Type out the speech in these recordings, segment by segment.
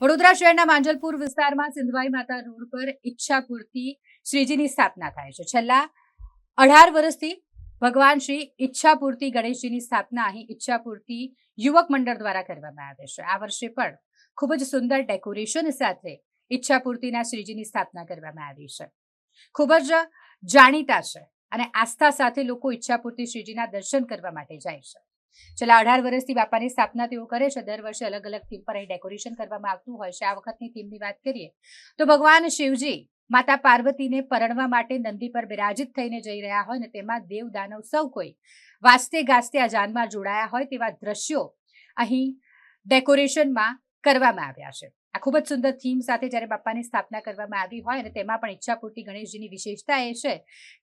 વડોદરા શહેરના માંજલપુર વિસ્તારમાં સિંધવાઈ માતા રોડ પર ઈચ્છાપૂર્તિ શ્રીજીની સ્થાપના થાય છે. છેલ્લા અઢાર વર્ષથી ભગવાન શ્રી ઈચ્છાપૂર્તિ ગણેશજીની સ્થાપના અહીં ઈચ્છાપૂર્તિ યુવક મંડળ દ્વારા કરવામાં આવે છે. આ વર્ષે પણ ખૂબ જ સુંદર ડેકોરેશન સાથે ઈચ્છાપૂર્તિના શ્રીજીની સ્થાપના કરવામાં આવી છે. ખૂબ જ જાણીતા છે અને આસ્થા સાથે લોકો ઈચ્છાપૂર્તિ શ્રીજીના દર્શન કરવા માટે જાય છે. છેલ્લા અઢાર વર્ષથી બાપાની સ્થાપના તેઓ કરે છે. દર વર્ષે અલગ અલગ થીમ પર અહીં ડેકોરેશન કરવામાં આવતું હોય છે. આ વખતની થીમની વાત કરીએ તો ભગવાન શિવજી માતા પાર્વતીને પરણવા માટે નંદી પર બિરાજિત થઈને જઈ રહ્યા હોય ને તેમાં દેવ દાનવ સૌ કોઈ વાસ્તે ગાસ્તે આ જાનમાં જોડાયા હોય તેવા દ્રશ્યો અહીં ડેકોરેશનમાં કરવામાં આવ્યા છે. આ ખૂબ જ સુંદર થીમ સાથે જ્યારે બાપાની સ્થાપના કરવામાં આવી હોય અને તેમાં પણ ઈચ્છાપૂર્તિ ગણેશજીની વિશેષતા એ છે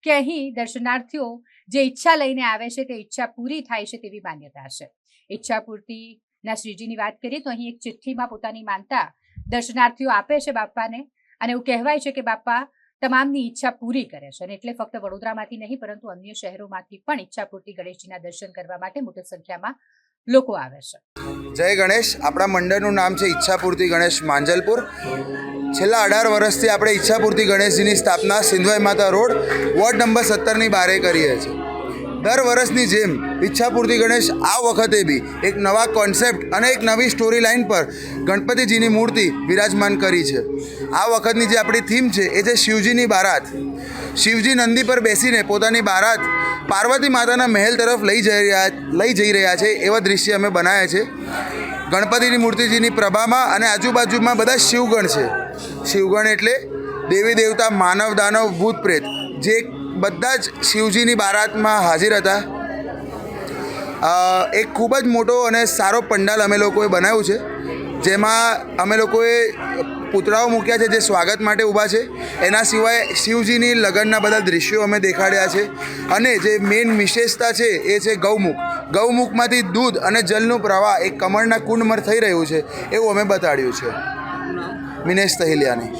કે અહીં દર્શનાર્થીઓ જે ઈચ્છા લઈને આવે છે તે ઈચ્છા પૂરી થાય છે તેવી માન્યતા છે. ઈચ્છાપૂર્તિના શ્રીજીની વાત કરીએ તો અહીં એક ચિઠ્ઠીમાં પોતાની માનતા દર્શનાર્થીઓ આપે છે બાપાને અને એવું કહેવાય છે કે બાપા તમામની ઈચ્છા પૂરી કરે છે અને એટલે ફક્ત વડોદરામાંથી નહીં, પરંતુ અન્ય શહેરોમાંથી પણ ઈચ્છાપૂર્તિ ગણેશજીના દર્શન કરવા માટે મોટી સંખ્યામાં લોકો આવે છે. જય ગણેશ. આપણા મંડળનું નામ છે ઈચ્છાપૂર્તિ ગણેશ માંજલપુર. છેલ્લા અઢાર વર્ષથી આપણે ઈચ્છાપૂર્તિ ગણેશજીની સ્થાપના સિંધવાઈ માતા રોડ, વોર્ડ નંબર સત્તરની બારે કરીએ છીએ. દર વર્ષની જેમ ઈચ્છાપૂર્તિ ગણેશ આ વખતે બી એક નવા કોન્સેપ્ટ અને એક નવી સ્ટોરી લાઇન પર ગણપતિજીની મૂર્તિ વિરાજમાન કરી છે. આ વખતની જે આપણી થીમ છે એ છે શિવજીની બારાત. શિવજી નંદી પર બેસીને પોતાની બારાત પાર્વતી માતાના મહેલ તરફ લઈ જઈ રહ્યા લઈ જઈ રહ્યા છે એવા દ્રશ્ય અમે બનાવ્યા છે. ગણપતિની મૂર્તિજીની પ્રભામાં અને આજુબાજુમાં બધા શિવગણ છે. શિવગણ એટલે દેવી દેવતા, માનવ દાનવ, ભૂત પ્રેત. જે બધા જ શિવજીની બારાતમાં હાજર હતા. એક ખૂબ જ મોટો અને સારો પંડાલ અમે લોકોએ બનાવ્યું છે. જેમાં અમે લોકોએ પૂતળાઓ મૂક્યા છે જે સ્વાગત માટે ઊભા છે. એના સિવાય શિવજીની લગ્નના બધા દૃશ્યો અમે દેખાડ્યા છે. અને જે મેઇન વિશેષતા છે એ છે ગૌમુખ. ગૌમુખમાંથી દૂધ અને જલનું પ્રવાહ એક કમળના કુંડમાં થઈ રહ્યું છે એવું અમે બતાડ્યું છે. મિનેશ તહિલિયાની